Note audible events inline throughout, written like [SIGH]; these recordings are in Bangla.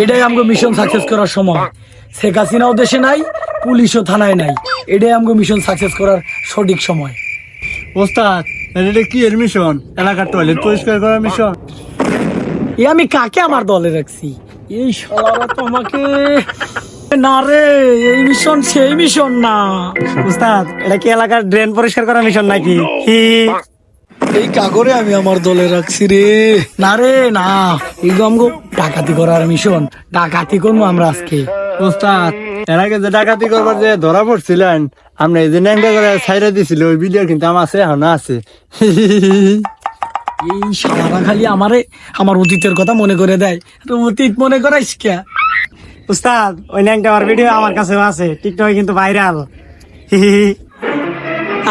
এটাই আমাকে মিশন সাকসেস করার সময়। শেখ হাসিনাও দেশে নাই পুলিশও থানায় নাই। এটাই আমাকে মিশন সাকসেস করার সঠিক সময়। ওস্তাদ এটা কি এর মিশন এলাকার টয়লেট পরিষ্কার করার মিশন এ আমি কাকে আমার দলে রাখছি? এই শালারা তো আমাকে না রে এই মিশন সেই মিশন না। ওস্তাদ এটা কি এলাকার ড্রেন পরিষ্কার করার মিশন নাকি? এই কাগরে আমি আমার দলে রাখছি রে। না রে না। এগুলো আমগো ডাকাতি করার মিশন ডাকাতি করব আমরা আজকে। ওস্তাদ এর আগে যে ডাকাতি করবার যে ধরা পড়ছিলেন আপনি এই যে ন্যাংটা করে ছাইরা দিছিল ওই ভিডিও কিন্তু আমার আছে এখনও আছে। এই শালারা খালি আমারে আমার অতীতের কথা মনে করে দেয়। অতীত মনে করাইস কে? উস্তাদ ওই ন্যাংটা আমার ভিডিও আমার কাছে আছে টিকটকে কিন্তু ভাইরাল [LAUGHS]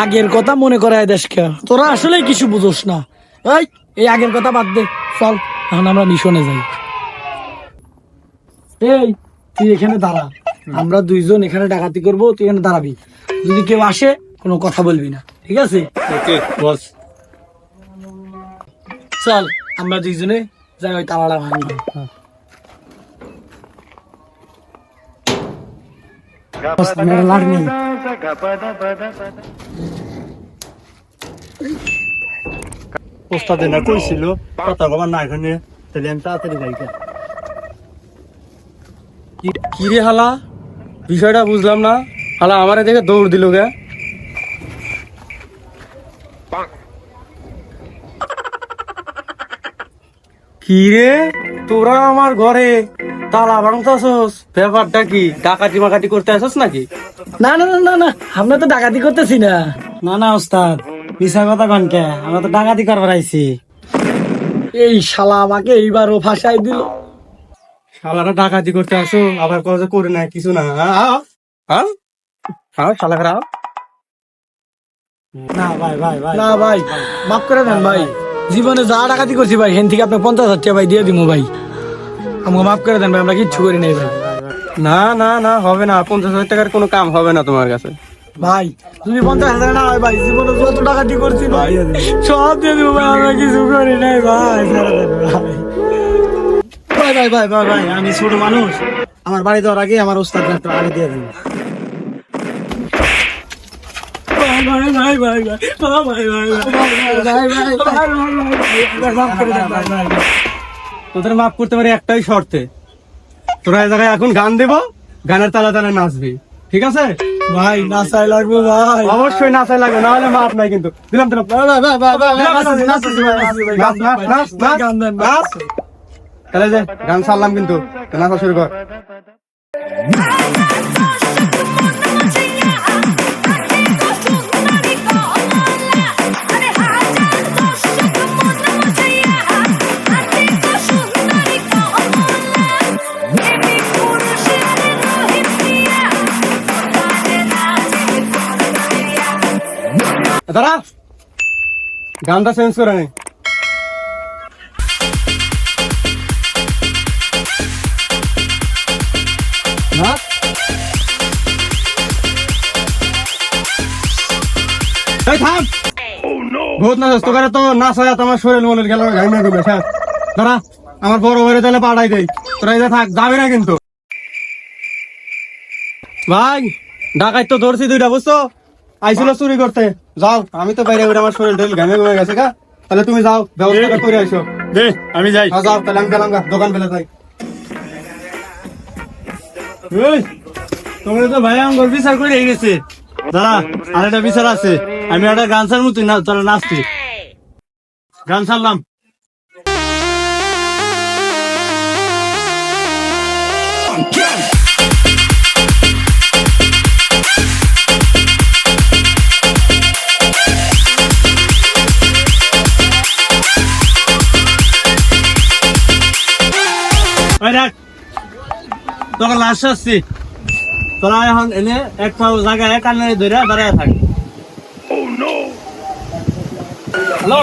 আগের কথা মনে করায় দেশ কে। তোরা আসলে কিছু বুঝোস না। এই এই আগের কথা বাদ দে। চল এখন আমরা মিশনে যাই। এই তুই এখানে দাঁড়া। আমরা দুইজন এখানে ডাকাতি করব তুই এখানে দাঁড়াবি। যদি কেউ আসে কোনো কথা বলবি না। ঠিক আছে? ওকে বস। চল আমরা দুইজনে যাই ওই তালাটা ভাঙবো লাগ নেই। ওস্তাদ না কইছিল তাহলে আমি তাড়াতাড়ি যাই হালা বিষয়টা বুঝলাম না। হালা আমারে দেখে দৌড় দিল গে। কি রে? তোরা আমার ঘরে তালা ভাঙতাছস? ব্যাপারটা কি? ডাকাতি মাকাটি করতে আসছ নাকি? না না না না না আমরা তো ডাকাতি করতেছি না। না না ওস্তাদ। মিশা কথা কনকে আমরা তো ডাকাতি করবার আইছি। এই শালা আমাকে এইবারও ফাঁসাই দিল। শালারা ডাকাতি করতে আসো আবার কথা করে না কিছু না। আও, আও, শালারা না ভাই ভাই ভাই। না ভাই মাফ করে দেন ভাই। জীবনে যা ডাকাতি করছি ভাই হেন থেকে আপনি পঞ্চাশ হাজার টাকা ভাই দিয়ে দিব ভাই। আমাকে মাফ করে দেন ভাই আমরা কিচ্ছু করি নাই ভাই না না না হবে না পঞ্চাশ হাজার টাকার কোনো কাম হবে না তোমার কাছে ভাই তুমি পঞ্চাশ হাজার না ভাই জীবনে যত ডাকাতি করছি ভাই সব দিয়ে দিব ভাই আমরা কিছু করি নাই ভাই ভাই ভাই ভাই ভাই ভাই ভাই আমি ছোট মানুষ আমার বাড়ি যাওয়ার আগে আমার ওস্তাদ একটু আগে দিয়ে দিন ভাই ভাই ভাই ভাই ভাই ভাই ভাই ভাই মাফ করে দেন ভাই ভাই তোদের মাফ করতে পারি একটাই শর্তে। তোরা এই জায়গায় এখন গান দেবো গানের তালা তালা নাচবি। ঠিক আছে? ভাই নাচাই লাগবে ভাই। অবশ্যই নাচাই লাগবে না হলে মাপ নাই কিন্তু। দিলাম দিলাম। নাচ, নাচ, নাচ, নাচ। গান দেন নাচ। তাহলে যে গান ছাড়লাম কিন্তু। নাচা শুরু কর। দাঁড়া। গানটা চেঞ্জ করে নে। নাচ। এই, থাম। বহুত নাচ তোকারে তো। নাচ তোমার শরীর মনের গেল ঘাইমে দিবে স্যার দাঁড়া, আমার বড় পাঠাই দেই। তোরা থাক, যাবি না কিন্তু। ভাই ঢাকায় তো ধরছি দুইটা, বুঝছ? আইছিল চুরি করতে। যাও আমি তো বাইরে আমার শরীর ঢেল ঘামে ঘুমে গেছে গা। তাহলে তুমি যাও ব্যবস্থা করে আইসো। দে আমি যাই। হ্যাঁ, যাও তাহলে আমি গেলাম গা, দোকান ফেলে যাই। তোমরা তো ভাই আমার বিচার করে গেছে। দাঁড়া আর একটা বিচার আছে। আমি একটা গান ছাড়বো তুই না তোরা নাচতি গান ছাড়লাম। ওই তোকে লাস্ট আসছি। তোরা এখন এনে এক জায়গায় কানে ধরে দাঁড়ায় থাক। হ্যালো